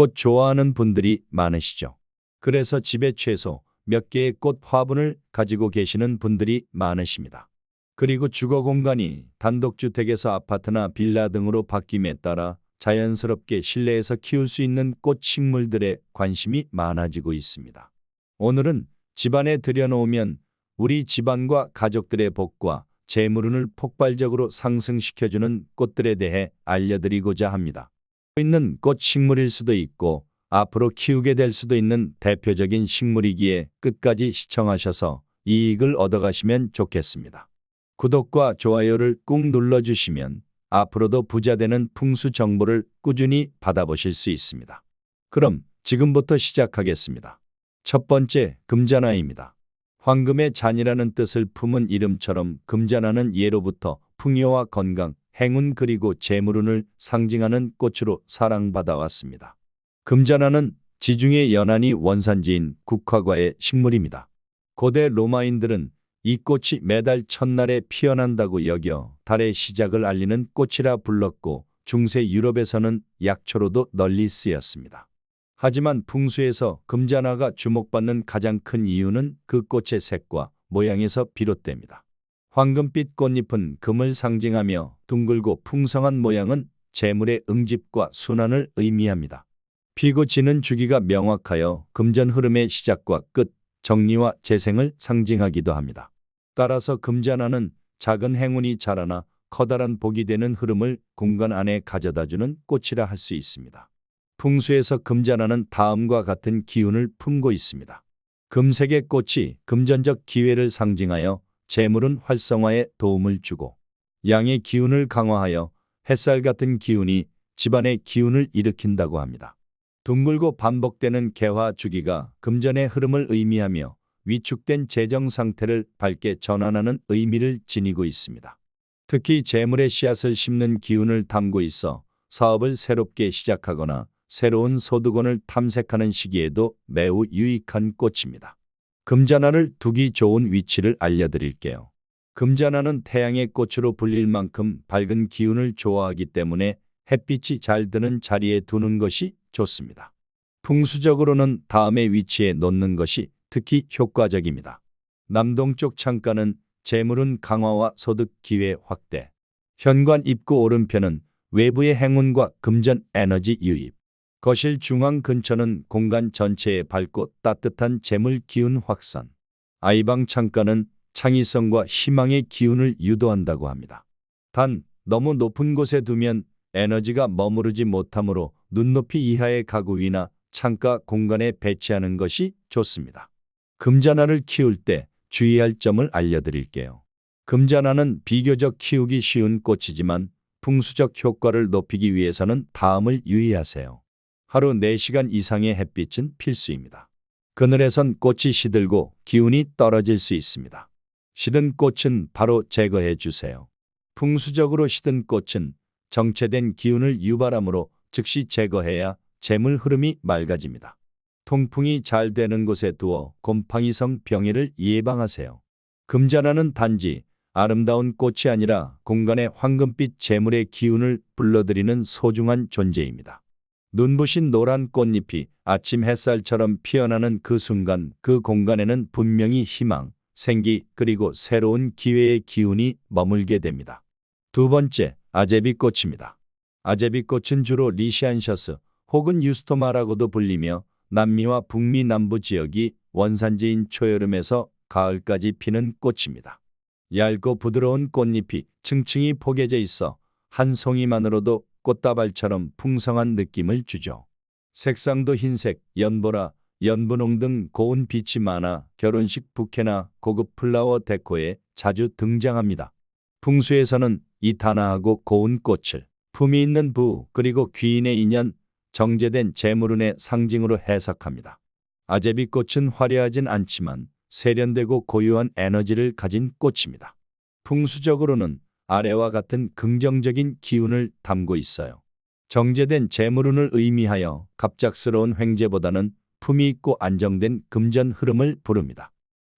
꽃 좋아하는 분들이 많으시죠. 그래서 집에 최소 몇 개의 꽃 화분을 가지고 계시는 분들이 많으십니다. 그리고 주거 공간이 단독주택에서 아파트나 빌라 등으로 바뀜에 따라 자연스럽게 실내에서 키울 수 있는 꽃 식물들에 관심이 많아지고 있습니다. 오늘은 집안에 들여놓으면 우리 집안과 가족들의 복과 재물운을 폭발적으로 상승시켜주는 꽃들에 대해 알려드리고자 합니다. 있는 꽃 식물일 수도 있고 앞으로 키우게 될 수도 있는 대표적인 식물이기에 끝까지 시청하셔서 이익을 얻어가시면 좋겠습니다. 구독과 좋아요를 꾹 눌러주시면 앞으로도 부자 되는 풍수 정보를 꾸준히 받아보실 수 있습니다. 그럼 지금부터 시작하겠습니다. 첫 번째, 금자나입니다. 황금의 잔이라는 뜻을 품은 이름처럼 금자나는 예로부터 풍요와 건강, 행운 그리고 재물운을 상징하는 꽃으로 사랑받아 왔습니다. 금자나는 지중해 연안이 원산지인 국화과의 식물입니다. 고대 로마인들은 이 꽃이 매달 첫날에 피어난다고 여겨 달의 시작을 알리는 꽃이라 불렀고 중세 유럽에서는 약초로도 널리 쓰였습니다. 하지만 풍수에서 금자나가 주목받는 가장 큰 이유는 그 꽃의 색과 모양에서 비롯됩니다. 황금빛 꽃잎은 금을 상징하며 둥글고 풍성한 모양은 재물의 응집과 순환을 의미합니다. 피고 지는 주기가 명확하여 금전 흐름의 시작과 끝, 정리와 재생을 상징하기도 합니다. 따라서 금자나는 작은 행운이 자라나 커다란 복이 되는 흐름을 공간 안에 가져다주는 꽃이라 할 수 있습니다. 풍수에서 금자나는 다음과 같은 기운을 품고 있습니다. 금색의 꽃이 금전적 기회를 상징하여 재물은 활성화에 도움을 주고 양의 기운을 강화하여 햇살 같은 기운이 집안의 기운을 일으킨다고 합니다. 둥글고 반복되는 개화 주기가 금전의 흐름을 의미하며 위축된 재정 상태를 밝게 전환하는 의미를 지니고 있습니다. 특히 재물의 씨앗을 심는 기운을 담고 있어 사업을 새롭게 시작하거나 새로운 소득원을 탐색하는 시기에도 매우 유익한 꽃입니다. 금자나를 두기 좋은 위치를 알려드릴게요. 금자나는 태양의 꽃으로 불릴 만큼 밝은 기운을 좋아하기 때문에 햇빛이 잘 드는 자리에 두는 것이 좋습니다. 풍수적으로는 다음의 위치에 놓는 것이 특히 효과적입니다. 남동쪽 창가는 재물운 강화와 소득 기회 확대. 현관 입구 오른편은 외부의 행운과 금전 에너지 유입. 거실 중앙 근처는 공간 전체에 밝고 따뜻한 재물 기운 확산. 아이방 창가는 창의성과 희망의 기운을 유도한다고 합니다. 단, 너무 높은 곳에 두면 에너지가 머무르지 못하므로 눈높이 이하의 가구 위나 창가 공간에 배치하는 것이 좋습니다. 금자나를 키울 때 주의할 점을 알려드릴게요. 금자나는 비교적 키우기 쉬운 꽃이지만 풍수적 효과를 높이기 위해서는 다음을 유의하세요. 하루 4시간 이상의 햇빛은 필수입니다. 그늘에선 꽃이 시들고 기운이 떨어질 수 있습니다. 시든 꽃은 바로 제거해 주세요. 풍수적으로 시든 꽃은 정체된 기운을 유발하므로 즉시 제거해야 재물 흐름이 맑아집니다. 통풍이 잘 되는 곳에 두어 곰팡이성 병해를 예방하세요. 금자나는 단지 아름다운 꽃이 아니라 공간의 황금빛 재물의 기운을 불러들이는 소중한 존재입니다. 눈부신 노란 꽃잎이 아침 햇살처럼 피어나는 그 순간 그 공간에는 분명히 희망, 생기 그리고 새로운 기회의 기운이 머물게 됩니다. 두 번째, 아제비 꽃입니다. 아제비 꽃은 주로 리시안셔스 혹은 유스토마라고도 불리며 남미와 북미 남부 지역이 원산지인 초여름에서 가을까지 피는 꽃입니다. 얇고 부드러운 꽃잎이 층층이 포개져 있어 한 송이만으로도 꽃다발처럼 풍성한 느낌을 주죠. 색상도 흰색, 연보라, 연분홍 등 고운 빛이 많아 결혼식 부케나 고급 플라워 데코에 자주 등장합니다. 풍수에서는 이 단아하고 고운 꽃을 품이 있는 부 그리고 귀인의 인연, 정제된 재물운의 상징으로 해석합니다. 아제비 꽃은 화려하진 않지만 세련되고 고유한 에너지를 가진 꽃입니다. 풍수적으로는 아래와 같은 긍정적인 기운을 담고 있어요. 정제된 재물운을 의미하여 갑작스러운 횡재보다는 품이 있고 안정된 금전 흐름을 부릅니다.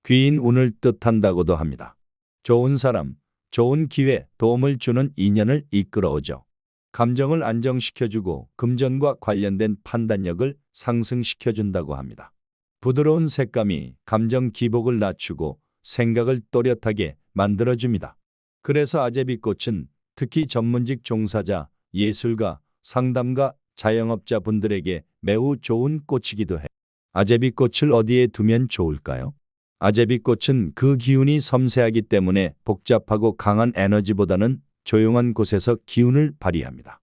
귀인 운을 뜻한다고도 합니다. 좋은 사람, 좋은 기회, 도움을 주는 인연을 이끌어오죠. 감정을 안정시켜주고 금전과 관련된 판단력을 상승시켜준다고 합니다. 부드러운 색감이 감정 기복을 낮추고 생각을 또렷하게 만들어줍니다. 그래서 아제비꽃은 특히 전문직 종사자, 예술가, 상담가, 자영업자 분들에게 매우 좋은 꽃이기도 해. 아제비꽃을 어디에 두면 좋을까요? 아제비꽃은 그 기운이 섬세하기 때문에 복잡하고 강한 에너지보다는 조용한 곳에서 기운을 발휘합니다.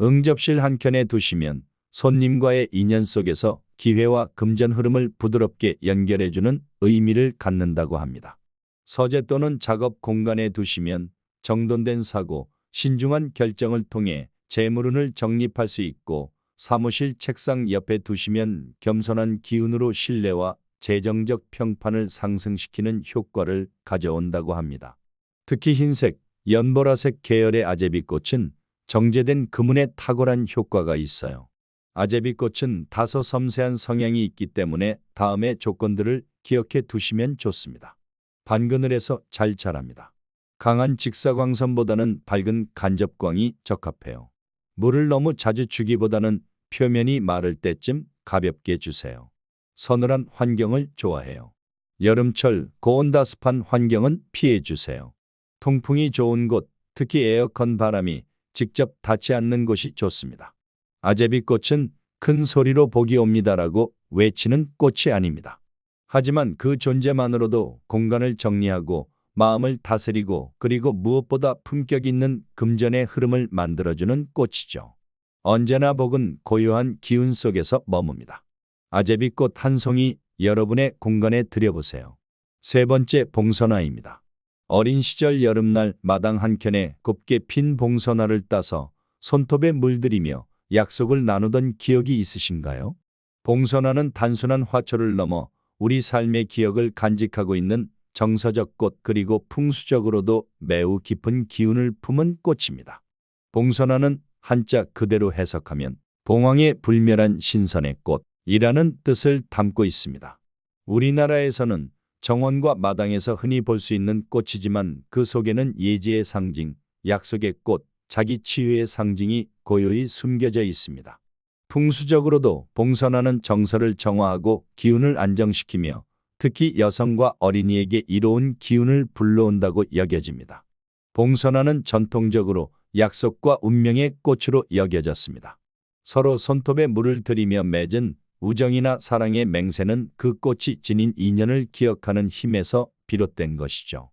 응접실 한켠에 두시면 손님과의 인연 속에서 기회와 금전 흐름을 부드럽게 연결해주는 의미를 갖는다고 합니다. 서재 또는 작업 공간에 두시면 정돈된 사고, 신중한 결정을 통해 재물운을 정립할 수 있고 사무실 책상 옆에 두시면 겸손한 기운으로 신뢰와 재정적 평판을 상승시키는 효과를 가져온다고 합니다. 특히 흰색, 연보라색 계열의 아제비꽃은 정제된 금운에 탁월한 효과가 있어요. 아제비꽃은 다소 섬세한 성향이 있기 때문에 다음의 조건들을 기억해 두시면 좋습니다. 반그늘에서 잘 자랍니다. 강한 직사광선보다는 밝은 간접광이 적합해요. 물을 너무 자주 주기보다는 표면이 마를 때쯤 가볍게 주세요. 서늘한 환경을 좋아해요. 여름철 고온다습한 환경은 피해 주세요. 통풍이 좋은 곳, 특히 에어컨 바람이 직접 닿지 않는 곳이 좋습니다. 아제비 꽃은 큰 소리로 복이 옵니다라고 외치는 꽃이 아닙니다. 하지만 그 존재만으로도 공간을 정리하고 마음을 다스리고 그리고 무엇보다 품격 있는 금전의 흐름을 만들어주는 꽃이죠. 언제나 복은 고요한 기운 속에서 머뭅니다. 아제비꽃 한 송이 여러분의 공간에 들여보세요. 세 번째 봉선화입니다. 어린 시절 여름날 마당 한켠에 곱게 핀 봉선화를 따서 손톱에 물들이며 약속을 나누던 기억이 있으신가요? 봉선화는 단순한 화초를 넘어 우리 삶의 기억을 간직하고 있는 정서적 꽃 그리고 풍수적으로도 매우 깊은 기운을 품은 꽃입니다. 봉선화는 한자 그대로 해석하면 봉황의 불멸한 신선의 꽃이라는 뜻을 담고 있습니다. 우리나라에서는 정원과 마당에서 흔히 볼 수 있는 꽃이지만 그 속에는 예지의 상징, 약속의 꽃, 자기 치유의 상징이 고요히 숨겨져 있습니다. 풍수적으로도 봉선화는 정서를 정화하고 기운을 안정시키며 특히 여성과 어린이에게 이로운 기운을 불러온다고 여겨집니다. 봉선화는 전통적으로 약속과 운명의 꽃으로 여겨졌습니다. 서로 손톱에 물을 들이며 맺은 우정이나 사랑의 맹세는 그 꽃이 지닌 인연을 기억하는 힘에서 비롯된 것이죠.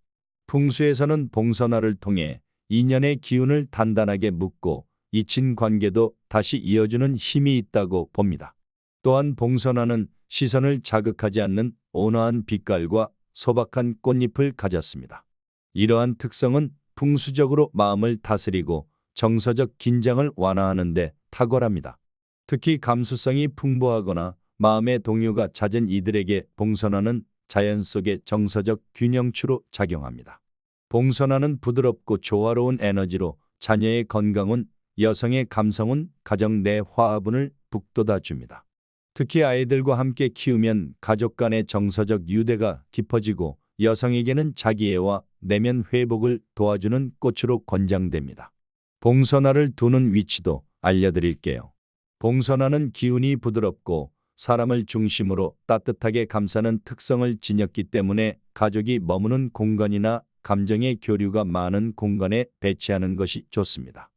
풍수에서는 봉선화를 통해 인연의 기운을 단단하게 묶고 잊힌 관계도 다시 이어주는 힘이 있다고 봅니다. 또한 봉선화는 시선을 자극하지 않는 온화한 빛깔과 소박한 꽃잎을 가졌습니다. 이러한 특성은 풍수적으로 마음을 다스리고 정서적 긴장을 완화하는 데 탁월합니다. 특히 감수성이 풍부하거나 마음의 동요가 잦은 이들에게 봉선화는 자연 속의 정서적 균형추로 작용합니다. 봉선화는 부드럽고 조화로운 에너지로 자녀의 건강은 여성의 감성은 가정 내 화합운을 북돋아 줍니다. 특히 아이들과 함께 키우면 가족 간의 정서적 유대가 깊어지고 여성에게는 자기애와 내면 회복을 도와주는 꽃으로 권장됩니다. 봉선화를 두는 위치도 알려드릴게요. 봉선화는 기운이 부드럽고 사람을 중심으로 따뜻하게 감싸는 특성을 지녔기 때문에 가족이 머무는 공간이나 감정의 교류가 많은 공간에 배치하는 것이 좋습니다.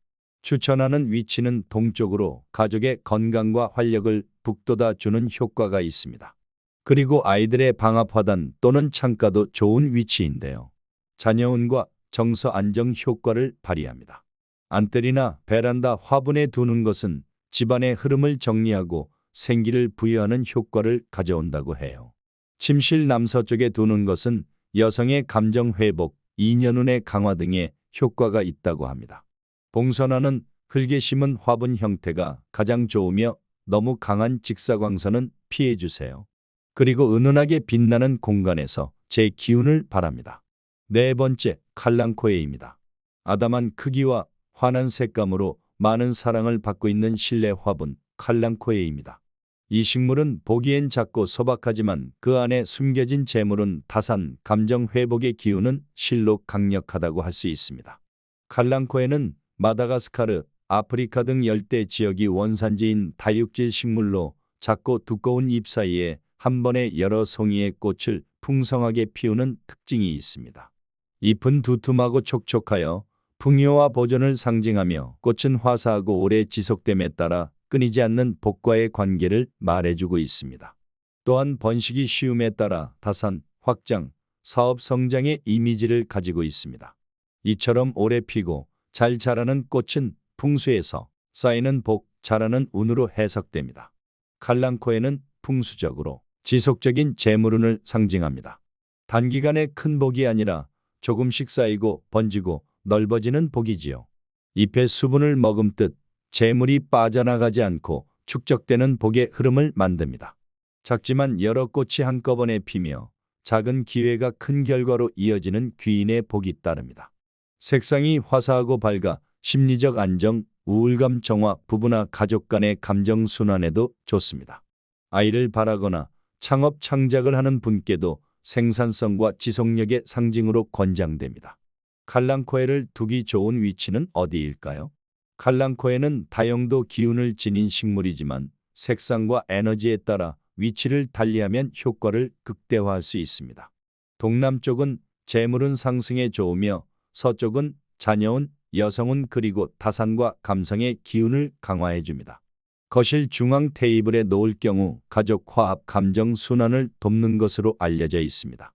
추천하는 위치는 동쪽으로 가족의 건강과 활력을 북돋아 주는 효과가 있습니다. 그리고 아이들의 방합화단 또는 창가도 좋은 위치인데요. 자녀운과 정서 안정 효과를 발휘합니다. 안뜰이나 베란다 화분에 두는 것은 집안의 흐름을 정리하고 생기를 부여하는 효과를 가져온다고 해요. 침실 남서쪽에 두는 것은 여성의 감정 회복, 인연운의 강화 등의 효과가 있다고 합니다. 봉선화는 흙에 심은 화분 형태가 가장 좋으며 너무 강한 직사광선은 피해 주세요. 그리고 은은하게 빛나는 공간에서 제 기운을 바랍니다. 네 번째, 칼랑코에입니다. 아담한 크기와 환한 색감으로 많은 사랑을 받고 있는 실내 화분 칼랑코에입니다. 이 식물은 보기엔 작고 소박하지만 그 안에 숨겨진 재물은 다산, 감정 회복의 기운은 실로 강력하다고 할 수 있습니다. 칼랑코에는 마다가스카르, 아프리카 등 열대 지역이 원산지인 다육질 식물로 작고 두꺼운 잎 사이에 한 번에 여러 송이의 꽃을 풍성하게 피우는 특징이 있습니다. 잎은 두툼하고 촉촉하여 풍요와 보존을 상징하며 꽃은 화사하고 오래 지속됨에 따라 끊이지 않는 복과의 관계를 말해주고 있습니다. 또한 번식이 쉬움에 따라 다산, 확장, 사업 성장의 이미지를 가지고 있습니다. 이처럼 오래 피고 잘 자라는 꽃은 풍수에서 쌓이는 복, 자라는 운으로 해석됩니다. 칼랑코에는 풍수적으로 지속적인 재물운을 상징합니다. 단기간의 큰 복이 아니라 조금씩 쌓이고 번지고 넓어지는 복이지요. 잎의 수분을 머금듯 재물이 빠져나가지 않고 축적되는 복의 흐름을 만듭니다. 작지만 여러 꽃이 한꺼번에 피며 작은 기회가 큰 결과로 이어지는 귀인의 복이 따릅니다. 색상이 화사하고 밝아 심리적 안정, 우울감 정화, 부부나 가족 간의 감정 순환에도 좋습니다. 아이를 바라거나 창업 창작을 하는 분께도 생산성과 지속력의 상징으로 권장됩니다. 칼랑코에를 두기 좋은 위치는 어디일까요? 칼랑코에는 다용도 기운을 지닌 식물이지만 색상과 에너지에 따라 위치를 달리하면 효과를 극대화할 수 있습니다. 동남쪽은 재물은 상승에 좋으며 서쪽은 자녀운, 여성운 그리고 다산과 감성의 기운을 강화해 줍니다. 거실 중앙 테이블에 놓을 경우 가족 화합 감정 순환을 돕는 것으로 알려져 있습니다.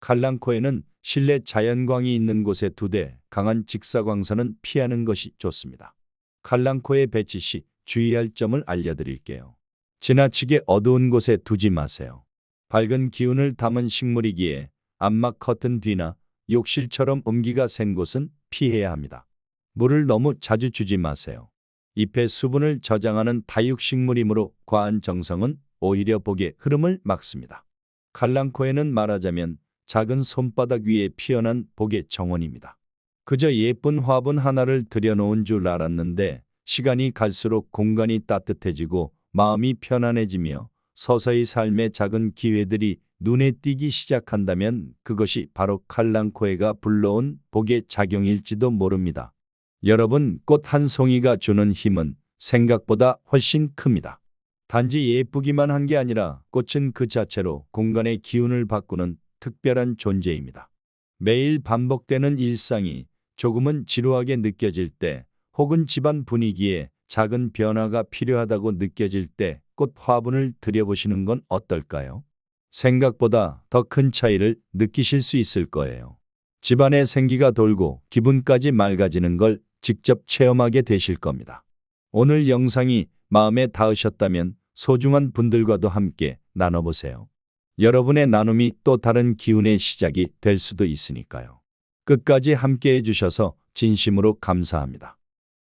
칼랑코에는 실내 자연광이 있는 곳에 두되 강한 직사광선은 피하는 것이 좋습니다. 칼랑코에 배치 시 주의할 점을 알려드릴게요. 지나치게 어두운 곳에 두지 마세요. 밝은 기운을 담은 식물이기에 암막 커튼 뒤나 욕실처럼 음기가 센 곳은 피해야 합니다. 물을 너무 자주 주지 마세요. 잎의 수분을 저장하는 다육식물이므로 과한 정성은 오히려 복의 흐름을 막습니다. 칼랑코에는 말하자면 작은 손바닥 위에 피어난 복의 정원입니다. 그저 예쁜 화분 하나를 들여놓은 줄 알았는데 시간이 갈수록 공간이 따뜻해지고 마음이 편안해지며 서서히 삶의 작은 기회들이 눈에 띄기 시작한다면 그것이 바로 칼랑코에가 불러온 복의 작용일지도 모릅니다. 여러분, 꽃 한 송이가 주는 힘은 생각보다 훨씬 큽니다. 단지 예쁘기만 한 게 아니라 꽃은 그 자체로 공간의 기운을 바꾸는 특별한 존재입니다. 매일 반복되는 일상이 조금은 지루하게 느껴질 때 혹은 집안 분위기에 작은 변화가 필요하다고 느껴질 때 꽃 화분을 들여보시는 건 어떨까요? 생각보다 더 큰 차이를 느끼실 수 있을 거예요. 집안에 생기가 돌고 기분까지 맑아지는 걸 직접 체험하게 되실 겁니다. 오늘 영상이 마음에 닿으셨다면 소중한 분들과도 함께 나눠보세요. 여러분의 나눔이 또 다른 기운의 시작이 될 수도 있으니까요. 끝까지 함께 해주셔서 진심으로 감사합니다.